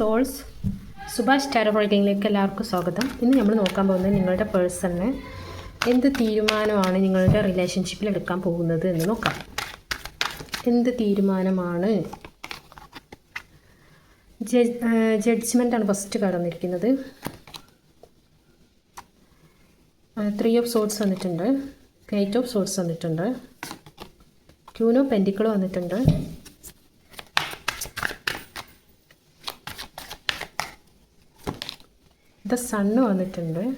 Souls Subhash tarot റൈഡിങ്ങിലേക്ക് എല്ലാവർക്കും സ്വാഗതം. ഇന്ന് നമ്മൾ നോക്കാൻ പോകുന്നത് നിങ്ങളുടെ പേഴ്സണിന് എന്ത് തീരുമാനമാണ് നിങ്ങളുടെ റിലേഷൻഷിപ്പിൽ എടുക്കാൻ പോകുന്നത് എന്ന് നോക്കാം. എന്ത് തീരുമാനമാണ്? ജഡ്ജ്മെന്റ് ആണ് ഫസ്റ്റ് കടന്നിരിക്കുന്നത് ത്രീ ഓഫ് സോൾസ് വന്നിട്ടുണ്ട്. എയ്റ്റ് ഓഫ് സോൾസ് വന്നിട്ടുണ്ട്. ക്യൂനോ പെന്റിക്കിൾ വന്നിട്ടുണ്ട്. ദ സണ്ണ് വന്നിട്ടുണ്ട്.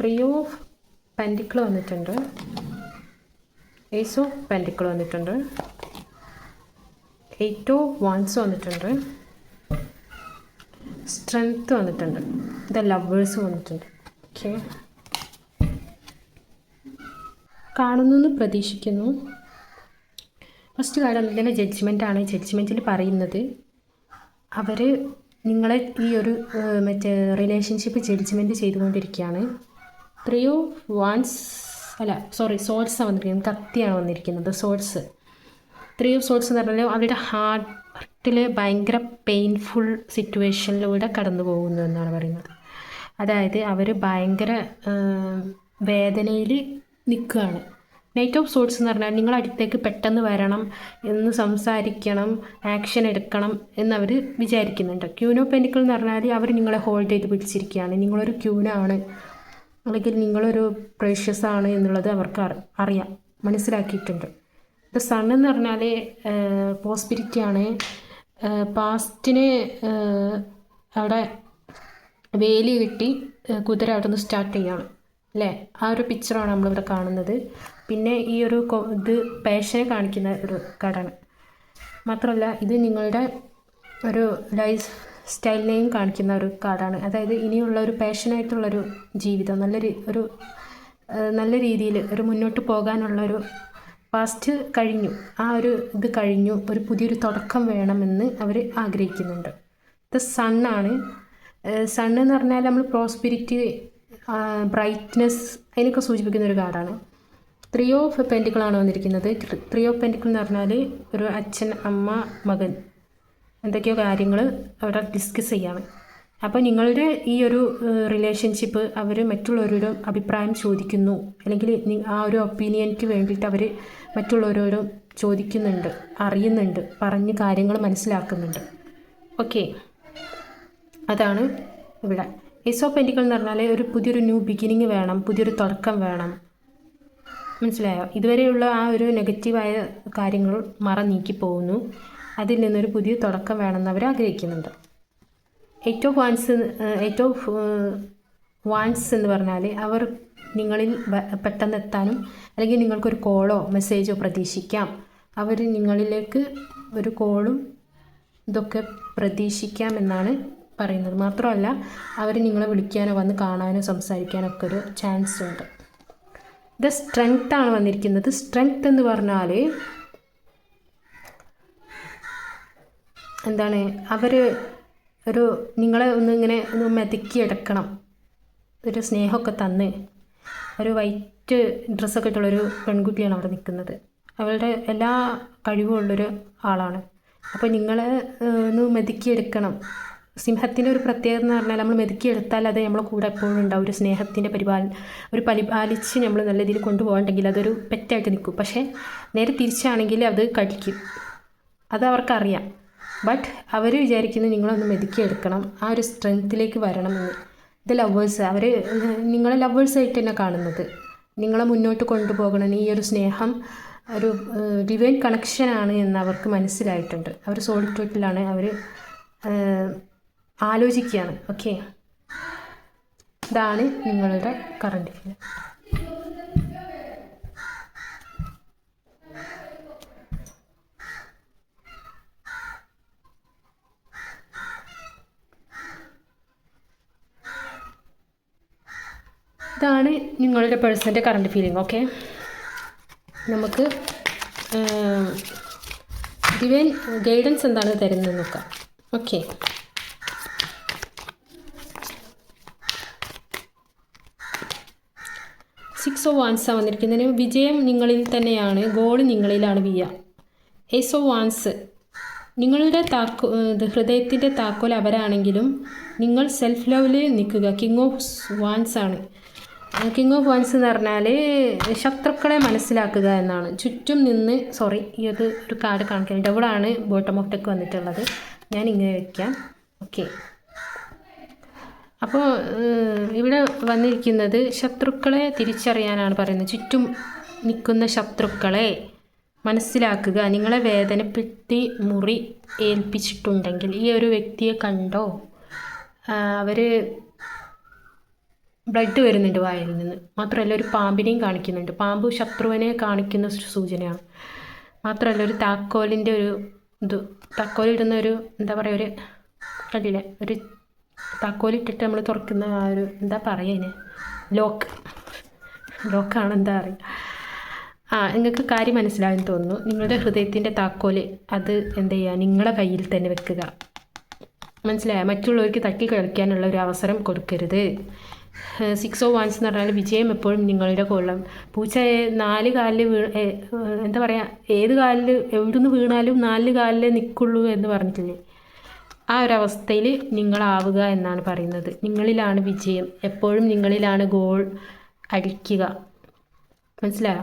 ത്രീ ഓഫ് പെന്റിക്കിൾ വന്നിട്ടുണ്ട്. ഏസ് ഓഫ് പെന്റിക്കിൾ വന്നിട്ടുണ്ട്. എയ്റ്റ് ഓഫ് വൺസ് വന്നിട്ടുണ്ട്. സ്ട്രെങ്ത്ത് വന്നിട്ടുണ്ട്. ദ ലവേഴ്സ് വന്നിട്ടുണ്ട്. ഓക്കെ കാണുന്നു പ്രതീക്ഷിക്കുന്നു. ഫസ്റ്റ് കാര്യം അതിന്റെ ജഡ്ജ്മെന്റ് ആണ്. ജഡ്ജ്മെന്റിൽ പറയുന്നത് അവർ നിങ്ങളെ ഈ ഒരു മറ്റേ റിലേഷൻഷിപ്പ് ജഡ്ജ്മെന്റ് ചെയ്തുകൊണ്ടിരിക്കുകയാണ്. ത്രീ ഓഫ് വാൻസ് അല്ല സോറി സോൾസ് ആണ് വന്നിരിക്കുന്നത്. കത്തിയാണ് വന്നിരിക്കുന്നത് സോൾസ് ത്രീ ഓഫ് സോൾസ് എന്ന് പറഞ്ഞാൽ അവരുടെ ഹാർട്ടിൽ ഭയങ്കര പെയിൻഫുൾ സിറ്റുവേഷനിലൂടെ കടന്നു പോകുന്നു എന്നാണ് പറയുന്നത്. അതായത് അവർ ഭയങ്കര വേദനയിൽ നിൽക്കുകയാണ്. നൈറ്റ് ഓഫ് സോട്സ് എന്ന് പറഞ്ഞാൽ നിങ്ങൾ അടുത്തേക്ക് പെട്ടെന്ന് വരണം എന്ന് സംസാരിക്കണം ആക്ഷൻ എടുക്കണം എന്നവർ വിചാരിക്കുന്നുണ്ട്. ക്യൂനോ പെനിക്കൾ എന്ന് പറഞ്ഞാൽ അവർ നിങ്ങളെ ഹോൾഡ് ചെയ്ത് പിടിച്ചിരിക്കുകയാണ്. നിങ്ങളൊരു ആണ്. അല്ലെങ്കിൽ നിങ്ങളൊരു പ്രേഷ്യസ് ആണ് എന്നുള്ളത് അവർക്ക് അറിയാം. മനസ്സിലാക്കിയിട്ടുണ്ട്. ദ സൺ എന്ന് പറഞ്ഞാൽ പോസ്പിരിറ്റിയാണ് പാസ്റ്റിന് അവിടെ വേലി കിട്ടി കുതിര അവിടെ നിന്ന് സ്റ്റാർട്ട് ചെയ്യാണ്. അല്ലേ? ആ ഒരു പിക്ചറാണ് നമ്മളിവിടെ കാണുന്നത്. പിന്നെ ഈ ഒരു ഇത് പേഷനെ കാണിക്കുന്ന ഒരു ഘടന. മാത്രമല്ല ഇത് നിങ്ങളുടെ ഒരു ലൈഫ് സ്റ്റൈലിനെയും കാണിക്കുന്ന ഒരു കാർഡാണ് അതായത് ഇനിയുള്ള ഒരു പാഷനായിട്ടുള്ളൊരു ജീവിതം നല്ല ഒരു നല്ല രീതിയിൽ ഒരു മുന്നോട്ട് പോകാനുള്ള ഒരു പാസ്റ്റ് കഴിഞ്ഞു. ആ ഒരു ഇത് കഴിഞ്ഞു. ഒരു പുതിയൊരു തുടക്കം വേണമെന്ന് അവർ ആഗ്രഹിക്കുന്നുണ്ട്. ഇത് സണ്ണാണ് സണ്ണ് എന്ന് പറഞ്ഞാൽ നമ്മൾ പ്രോസ്പിരിറ്റി ബ്രൈറ്റ്നെസ് അതിനൊക്കെ സൂചിപ്പിക്കുന്ന ഒരു കാർഡാണ് ത്രീ ഓഫ് പെന്റിക്കിളാണ് വന്നിരിക്കുന്നത്. ത്രീ ഓഫ് പെന്റിക്കിൾ എന്ന് പറഞ്ഞാൽ ഒരു അച്ഛൻ അമ്മ മകൻ. എന്തൊക്കെയോ കാര്യങ്ങൾ അവിടെ ഡിസ്കസ് ചെയ്യാണ് അപ്പോൾ നിങ്ങളുടെ ഈ ഒരു റിലേഷൻഷിപ്പ് അവർ മറ്റുള്ളവരോട് അഭിപ്രായം ചോദിക്കുന്നു. അല്ലെങ്കിൽ ആ ഒരു ഒപ്പീനിയൻക്ക് വേണ്ടിയിട്ട് അവർ മറ്റുള്ളവരോട് ചോദിക്കുന്നുണ്ട് അറിയുന്നുണ്ട് പറഞ്ഞ് കാര്യങ്ങൾ മനസ്സിലാക്കുന്നുണ്ട്. ഓക്കെ അതാണ് ഇവിടെ. എസ് ഓഫ് പെന്റിക്കൾ എന്ന് പറഞ്ഞാൽ ഒരു പുതിയൊരു ന്യൂ ബിഗിനിങ് വേണം പുതിയൊരു തുടക്കം വേണം. മനസ്സിലായോ? ഇതുവരെയുള്ള ആ ഒരു നെഗറ്റീവായ കാര്യങ്ങൾ മറ നീക്കി പോകുന്നു അതിൽ നിന്നൊരു പുതിയ തുടക്കം വേണമെന്ന് അവർ ആഗ്രഹിക്കുന്നുണ്ട്. Eight of wands eight of wands എന്ന് പറഞ്ഞാൽ അവർ നിങ്ങളിൽ പെട്ടെന്ന് എത്താനും അല്ലെങ്കിൽ നിങ്ങൾക്കൊരു കോളോ മെസ്സേജോ പ്രതീക്ഷിക്കാം. അവർ നിങ്ങളിലേക്ക് ഒരു കോളും ഇതൊക്കെ പ്രതീക്ഷിക്കാം എന്നാണ് പറയുന്നത്. മാത്രമല്ല അവർ നിങ്ങളെ വിളിക്കാനോ വന്ന് കാണാനോ സംസാരിക്കാനോ ഒക്കെ ഒരു ചാൻസ് ഉണ്ട്. ഇത് സ്ട്രെങ്ത് ആണ് വന്നിരിക്കുന്നത്. സ്ട്രെങ്ത് എന്ന് പറഞ്ഞാൽ എന്താണ്? അവർ ഒരു നിങ്ങളെ ഒന്ന് ഇങ്ങനെ ഒന്ന് മെതുക്കി എടുക്കണം. ഒരു സ്നേഹമൊക്കെ തന്ന് ഒരു വൈറ്റ് ഡ്രസ്സൊക്കെ ഇട്ടുള്ളൊരു പെൺകുട്ടിയാണ് അവിടെ നിൽക്കുന്നത്. അവളുടെ എല്ലാ കഴിവുമുള്ളൊരു ആളാണ്. അപ്പോൾ നിങ്ങളെ ഒന്ന് മെതുക്കിയെടുക്കണം സിംഹത്തിന്റെ ഒരു പ്രത്യേകത എന്ന് പറഞ്ഞാൽ നമ്മൾ മെതുക്കിയെടുത്താൽ അത് നമ്മളെ കൂടെ എപ്പോഴും ഉണ്ടാവും. ഒരു സ്നേഹത്തിന്റെ പരിപാലനം ഒരു പരിപാലിച്ച് നമ്മൾ നല്ല രീതിയിൽ കൊണ്ടുപോകണ്ടെങ്കിൽ അതൊരു പെറ്റായിട്ട് നിൽക്കും. പക്ഷേ നേരെ തിരിച്ചാണെങ്കിൽ അത് കഴിക്കും അത് അവർക്കറിയാം. ബട്ട് അവർ വിചാരിക്കുന്നത് നിങ്ങളൊന്ന് മെതുക്കിയെടുക്കണം ആ ഒരു സ്ട്രെങ്ത്തിലേക്ക് വരണമെന്ന്. ഇത് ലവേഴ്സ് അവർ നിങ്ങളെ ലവേഴ്സായിട്ട് തന്നെ കാണുന്നത്. നിങ്ങളെ മുന്നോട്ട് കൊണ്ടുപോകണം ഈ ഒരു സ്നേഹം ഒരു ഡിവൈൻ കണക്ഷനാണ് എന്ന് അവർക്ക് മനസ്സിലായിട്ടുണ്ട്. അവർ സോളിറ്റ്യൂട്ടിലാണ് അവർ ആലോചിക്കുകയാണ്. ഓക്കെ ഇതാണ് നിങ്ങളുടെ കറണ്ട് ഫീൽ ഇതാണ് നിങ്ങളുടെ പേഴ്സന്റെ കറണ്ട് ഫീലിംഗ് ഓക്കെ നമുക്ക് ഡിവൈൻ ഗൈഡൻസ് എന്താണ് തരുന്നത് നോക്കാം. ഓക്കെ സിക്സ് ഓഫ് വാൻസ് വന്നിരിക്കുന്നതിന് വിജയം നിങ്ങളിൽ തന്നെയാണ്. ഗോൾ നിങ്ങളിലാണ് വിയ എയ്സ് ഓഫ് വാൻസ് നിങ്ങളുടെ താക്കോ ഹൃദയത്തിന്റെ താക്കോൽ അവരാണെങ്കിലും നിങ്ങൾ സെൽഫ് ലെവലിൽ നിൽക്കുക. കിങ് ഓഫ് വാൻസ് ആണ്. കിങ് ഓഫ് വാൻസ് എന്ന് പറഞ്ഞാൽ ശത്രുക്കളെ മനസ്സിലാക്കുക എന്നാണ്. ചുറ്റും നിന്ന് സോറി ഈ അത് ഒരു കാർഡ് കാണിക്കാൻ. ഡബിളാണ് ബോട്ടം ഓഫ് ടെക്ക് വന്നിട്ടുള്ളത്. ഞാൻ ഇങ്ങനെ വയ്ക്കാം ഓക്കെ അപ്പോൾ ഇവിടെ വന്നിരിക്കുന്നത് ശത്രുക്കളെ തിരിച്ചറിയാനാണ് പറയുന്നത്. ചുറ്റും നിൽക്കുന്ന ശത്രുക്കളെ മനസ്സിലാക്കുക. നിങ്ങളെ വേദനപ്പെടുത്തി മുറി ഏൽപ്പിച്ചിട്ടുണ്ടെങ്കിൽ ഈ ഒരു വ്യക്തിയെ കണ്ടോ? അവർ ബ്ലഡ് വരുന്നുണ്ട് വായിൽ നിന്ന്. മാത്രമല്ല ഒരു പാമ്പിനെയും കാണിക്കുന്നുണ്ട്. പാമ്പ് ശത്രുവിനെ കാണിക്കുന്ന സൂചനയാണ്. മാത്രമല്ല ഒരു താക്കോലിന്റെ ഒരു ഇത് താക്കോലിടുന്ന ഒരു എന്താ പറയുക ഒരു കണ്ടില്ലേ ഒരു താക്കോലിട്ടിട്ട് നമ്മൾ തുറക്കുന്ന ആ ഒരു എന്താ പറയുക അതിന് ലോക്ക്. ലോക്കാണ് എന്താ പറയുക ആ നിങ്ങൾക്ക് കാര്യം മനസ്സിലായെന്ന് തോന്നുന്നു. നിങ്ങളുടെ ഹൃദയത്തിന്റെ താക്കോൽ അത് എന്ത് ചെയ്യുക നിങ്ങളുടെ കയ്യിൽ തന്നെ വെക്കുക. മനസ്സിലായ? മറ്റുള്ളവർക്ക് തട്ടി കളിക്കാനുള്ള ഒരു അവസരം കൊടുക്കരുത്. സിക്സ് ഓ വൺസ് എന്ന് പറഞ്ഞാൽ വിജയം എപ്പോഴും നിങ്ങളുടെ കൊള്ളം. പൂച്ച നാല് കാലിൽ വീ എന്താ പറയുക ഏത് കാലിൽ എവിടുന്ന് വീണാലും നാല് കാലിൽ നിൽക്കുള്ളൂ എന്ന് പറഞ്ഞിട്ടില്ലേ? ആ ഒരു അവസ്ഥയിൽ നിങ്ങളാവുക എന്നാണ് പറയുന്നത്. നിങ്ങളിലാണ് വിജയം. എപ്പോഴും നിങ്ങളിലാണ് ഗോൾ അടിക്കുക. മനസ്സിലായോ?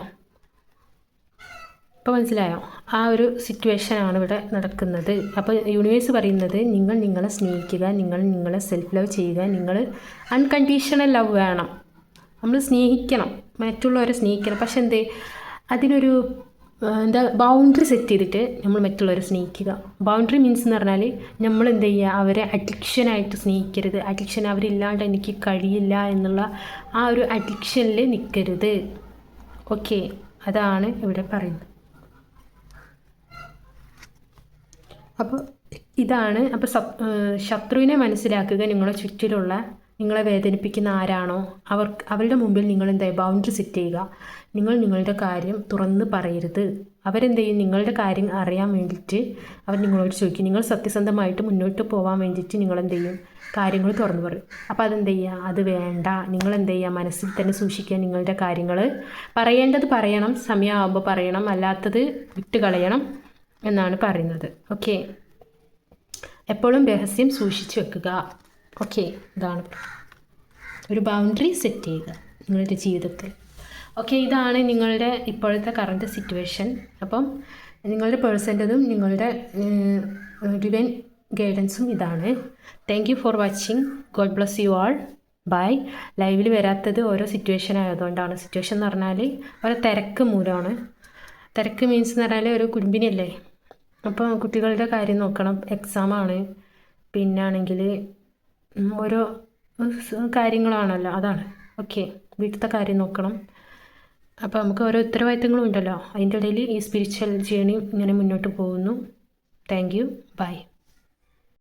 ഇപ്പോൾ മനസ്സിലായോ? ആ ഒരു സിറ്റുവേഷനാണ് ഇവിടെ നടക്കുന്നത്. അപ്പോൾ യൂണിവേഴ്സ് പറയുന്നത് നിങ്ങൾ നിങ്ങളെ സ്നേഹിക്കുക നിങ്ങൾ നിങ്ങളെ സെൽഫ് ലവ് ചെയ്യുക നിങ്ങൾ അൺകണ്ടീഷണൽ ലവ് വേണം. നമ്മൾ സ്നേഹിക്കണം. മറ്റുള്ളവരെ സ്നേഹിക്കണം. പക്ഷെ എന്തേ? അതിനൊരു എന്താ ബൗണ്ടറി സെറ്റ് ചെയ്തിട്ട് നമ്മൾ മറ്റുള്ളവരെ സ്നേഹിക്കുക. ബൗണ്ടറി മീൻസ് എന്ന് പറഞ്ഞാൽ നമ്മൾ എന്ത് ചെയ്യുക അവരെ അഡിക്ഷനായിട്ട് സ്നേഹിക്കരുത്. അഡിക്ഷൻ അവരില്ലാണ്ട് എനിക്ക് കഴിയില്ല എന്നുള്ള ആ ഒരു അഡിക്ഷനിൽ നിൽക്കരുത് ഓക്കെ അതാണ് ഇവിടെ പറയുന്നത്. അപ്പോൾ ഇതാണ് അപ്പോൾ ശത്രുവിനെ മനസ്സിലാക്കുക നിങ്ങളുടെ ചുറ്റിലുള്ള നിങ്ങളെ വേദനിപ്പിക്കുന്ന ആരാണോ അവർ അവരുടെ മുമ്പിൽ നിങ്ങൾ എന്താ ബൗണ്ടറി സെറ്റ് ചെയ്യുക. നിങ്ങൾ നിങ്ങളുടെ കാര്യം തുറന്ന് പറയരുത്. അവരെന്ത് ചെയ്യും നിങ്ങളുടെ കാര്യം അറിയാൻ വേണ്ടിയിട്ട് അവർ നിങ്ങളോട് ചോദിക്കും. നിങ്ങൾ സത്യസന്ധമായിട്ട് മുന്നോട്ട് പോകാൻ വേണ്ടിയിട്ട് നിങ്ങൾ ചെയ്യും കാര്യങ്ങൾ തുറന്നു പറയും. അപ്പോൾ അതെന്ത് ചെയ്യുക അത് വേണ്ട. നിങ്ങൾ എന്ത് ചെയ്യുക മനസ്സിൽ തന്നെ സൂക്ഷിക്കുക നിങ്ങളുടെ കാര്യങ്ങൾ. പറയേണ്ടത് പറയണം. സമയമാകുമ്പോൾ പറയണം. അല്ലാത്തത് വിട്ട് കളയണം എന്നാണ് പറയുന്നത്. ഓക്കെ എപ്പോഴും രഹസ്യം സൂക്ഷിച്ചു വെക്കുക. ഓക്കെ ഇതാണ്. ഒരു ബൗണ്ടറി സെറ്റ് ചെയ്യുക നിങ്ങളുടെ ജീവിതത്തിൽ. ഓക്കെ ഇതാണ് നിങ്ങളുടെ ഇപ്പോഴത്തെ കറണ്ട് സിറ്റുവേഷൻ അപ്പം നിങ്ങളുടെ പേഴ്സന്റെതും നിങ്ങളുടെ ഡിവൈൻ ഗൈഡൻസും ഇതാണ്. Thank you for watching God bless you all bye ലൈവിൽ വരാത്തത് ഓരോ സിറ്റുവേഷൻ ആയതുകൊണ്ടാണ്. സിറ്റുവേഷൻ എന്ന് പറഞ്ഞാൽ ഓരോ തിരക്ക് മൂലമാണ് തിരക്ക് മീൻസ് എന്ന് പറഞ്ഞാൽ ഒരു കുടുംബിനല്ലേ അപ്പോൾ കുട്ടികളുടെ കാര്യം നോക്കണം. എക്സാമാണ് പിന്നാണെങ്കിൽ ഓരോ കാര്യങ്ങളാണല്ലോ അതാണ്. ഓക്കെ വീട്ടിലത്തെ കാര്യം നോക്കണം. അപ്പോൾ നമുക്ക് ഓരോ ഉത്തരവാദിത്തങ്ങളും ഉണ്ടല്ലോ. അതിന്റെ ഇടയിൽ ഈ സ്പിരിച്വൽ ജേണി ഇങ്ങനെ മുന്നോട്ട് പോകുന്നു. Thank you by